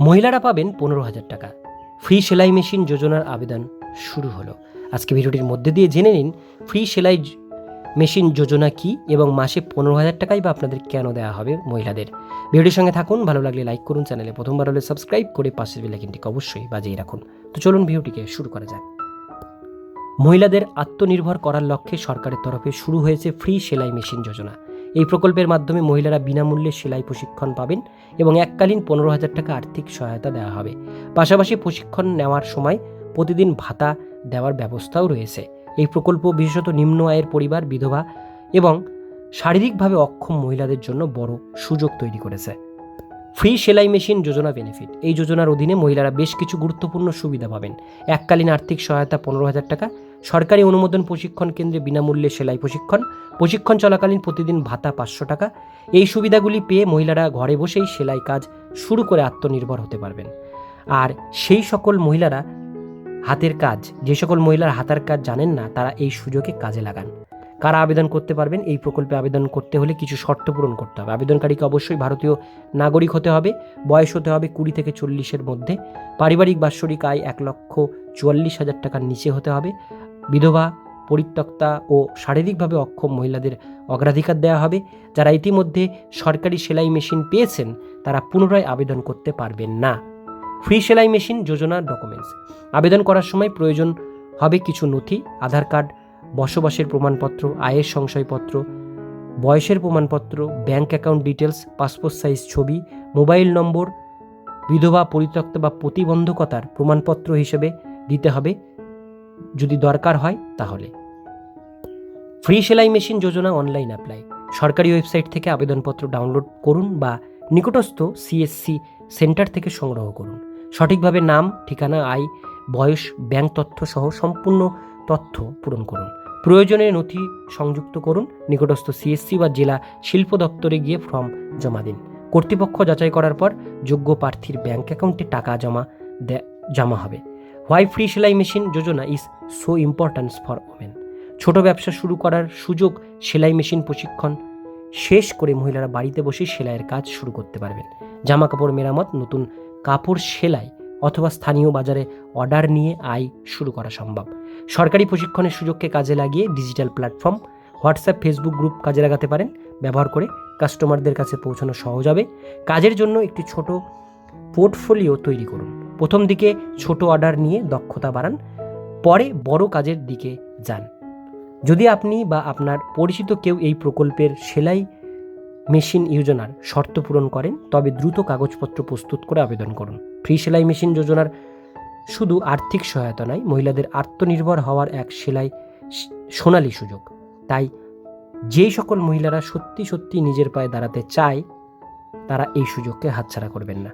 মহিলারা পাবেন পনেরো হাজার টাকা। ফ্রি সেলাই মেশিন যোজনার আবেদন শুরু হলো। আজকে ভিডিওটির মধ্যে দিয়ে জেনে নিন, ফ্রি সেলাই মেশিন যোজনা কি এবং মাসে পনেরো হাজার টাকাই বা আপনাদের কেন দেওয়া হবে মহিলাদের? ভিডিওটির সঙ্গে থাকুন, ভালো লাগলে লাইক করুন, চ্যানেলে প্রথমবার হলে সাবস্ক্রাইব করে পাশের বেলাইকিনটিকে অবশ্যই বাজিয়ে রাখুন। তো চলুন ভিডিওটিকে শুরু করা যাক। মহিলাদের আত্মনির্ভর করার লক্ষ্যে সরকারের তরফে শুরু হয়েছে ফ্রি সেলাই মেশিন যোজনা। এই প্রকল্পের মাধ্যমে মহিলারা বিনামূল্যে সেলাই প্রশিক্ষণ পাবেন এবং এককালীন পনেরো হাজার টাকা আর্থিক সহায়তা দেওয়া হবে। পাশাপাশি প্রশিক্ষণ নেওয়ার সময় প্রতিদিন ভাতা দেওয়ার ব্যবস্থাও রয়েছে। এই প্রকল্প বিশেষত নিম্ন আয়ের পরিবার, বিধবা এবং শারীরিকভাবে অক্ষম মহিলাদের জন্য বড় সুযোগ তৈরি করেছে। ফ্রি সেলাই মেশিন যোজনা বেনিফিট। এই যোজনার অধীনে মহিলারা বেশ কিছু গুরুত্বপূর্ণ সুবিধা পাবেন। এককালীন আর্থিক সহায়তা পনেরো হাজার টাকা সরকারি অনুমোদন প্রশিক্ষণ কেন্দ্রে বিনামূল্যে সেলাই প্রশিক্ষণ প্রশিক্ষণ চলাকালীন প্রতিদিন ভাতা পাঁচশো টাকা। এই সুবিধাগুলি পেয়ে মহিলারা ঘরে বসেই সেলাই কাজ শুরু করে আত্মনির্ভর হতে পারবেন। আর সেই সকল মহিলারা হাতের কাজ, যে সকল মহিলার হাতের কাজ জানেন না, তারা এই সুযোগে কাজে লাগান। কারা আবেদন করতে পারবেন? এই প্রকল্পে আবেদন করতে হলে কিছু শর্ত পূরণ করতে হবে। আবেদনকারীকে অবশ্যই ভারতীয় নাগরিক হতে হবে, বয়স হতে হবে কুড়ি থেকে চল্লিশের মধ্যে। পারিবারিক বাৎসরিক আয় এক লক্ষ চুয়াল্লিশ হাজার টাকার নিচে হতে হবে। বিধবা, পরিত্যক্তা ও শারীরিকভাবে অক্ষম মহিলাদের অগ্রাধিকার দেওয়া হবে। যারা ইতিমধ্যে সরকারি সেলাই মেশিন পেয়েছেন, তারা পুনরায় আবেদন করতে পারবেন না। ফ্রি সেলাই মেশিন যোজনার ডকুমেন্টস। আবেদন করার সময় প্রয়োজন হবে কিছু নথি, আধার কার্ড, বসবাসের প্রমাণপত্র, আয়ের সংশয়পত্র, বয়সের প্রমাণপত্র, bank account details passport size ছবি, মোবাইল নম্বর, বিধবা, পরিত্যক্ত বা প্রতিবন্ধকতার প্রমাণপত্র হিসেবে দিতে হবে। যদি দরকার হয় তাহলে। Free Silai machine Yojana online apply সরকারি ওয়েবসাইট থেকে আবেদনপত্র ডাউনলোড করুন বা নিকটস্থ সিএসসি সেন্টার থেকে সংগ্রহ করুন। সঠিকভাবে নাম, ঠিকানা, আয়, বয়স ব্যাংক তথ্য সহ সম্পূর্ণ তথ্য পূরণ করুন। প্রয়োজনে নথি সংযুক্ত করুন, নিকটস্থ সিএসসি বা জেলা শিল্প দপ্তরে গিয়ে ফর্ম জমা দিন। কর্তৃপক্ষ যাচাই করার পর যোগ্য প্রার্থীর ব্যাংক অ্যাকাউন্টে টাকা জমা জমা হবে। Why free Silai machine Yojana is so importance for women ছোট ব্যবসা শুরু করার সুযোগ সেলাই মেশিন প্রশিক্ষণ, শেষ করে মহিলারা বাড়িতে বসে সেলাইয়ের কাজ শুরু করতে পারবেন। জামা কাপড় মেরামত, নতুন কাপড় সেলাই অথবা স্থানীয় বাজারে অর্ডার নিয়ে আয় শুরু করা সম্ভব। সরকারি প্রশিক্ষণের সুযোগকে কাজে লাগিয়ে digital platform WhatsApp Facebook group কাজে লাগাতে পারেন। ব্যবহার করে কাস্টমারদের কাছে পৌঁছানো সহজ হবে। কাজের জন্য একটি ছোট পোর্টফোলিও তৈরি করুন। প্রথম দিকে ছোট অর্ডার নিয়ে দক্ষতা বাড়ান, পরে বড় কাজের দিকে যান। যদি আপনি বা আপনার পরিচিত কেউ এই প্রকল্পের সেলাই মেশিন যোজনার শর্ত পূরণ করেন, তবে দ্রুত কাগজপত্র প্রস্তুত করে আবেদন করুন। ফ্রি সেলাই মেশিন যোজনার শুধু আর্থিক সহায়তা নয়, মহিলাদের আত্মনির্ভর হওয়ার এক সেলাই সোনালী সুযোগ। তাই যেই সকল মহিলারা সত্যি সত্যি নিজের পায়ে দাঁড়াতে চায়, তারা এই সুযোগকে হাতছাড়া করবেন না।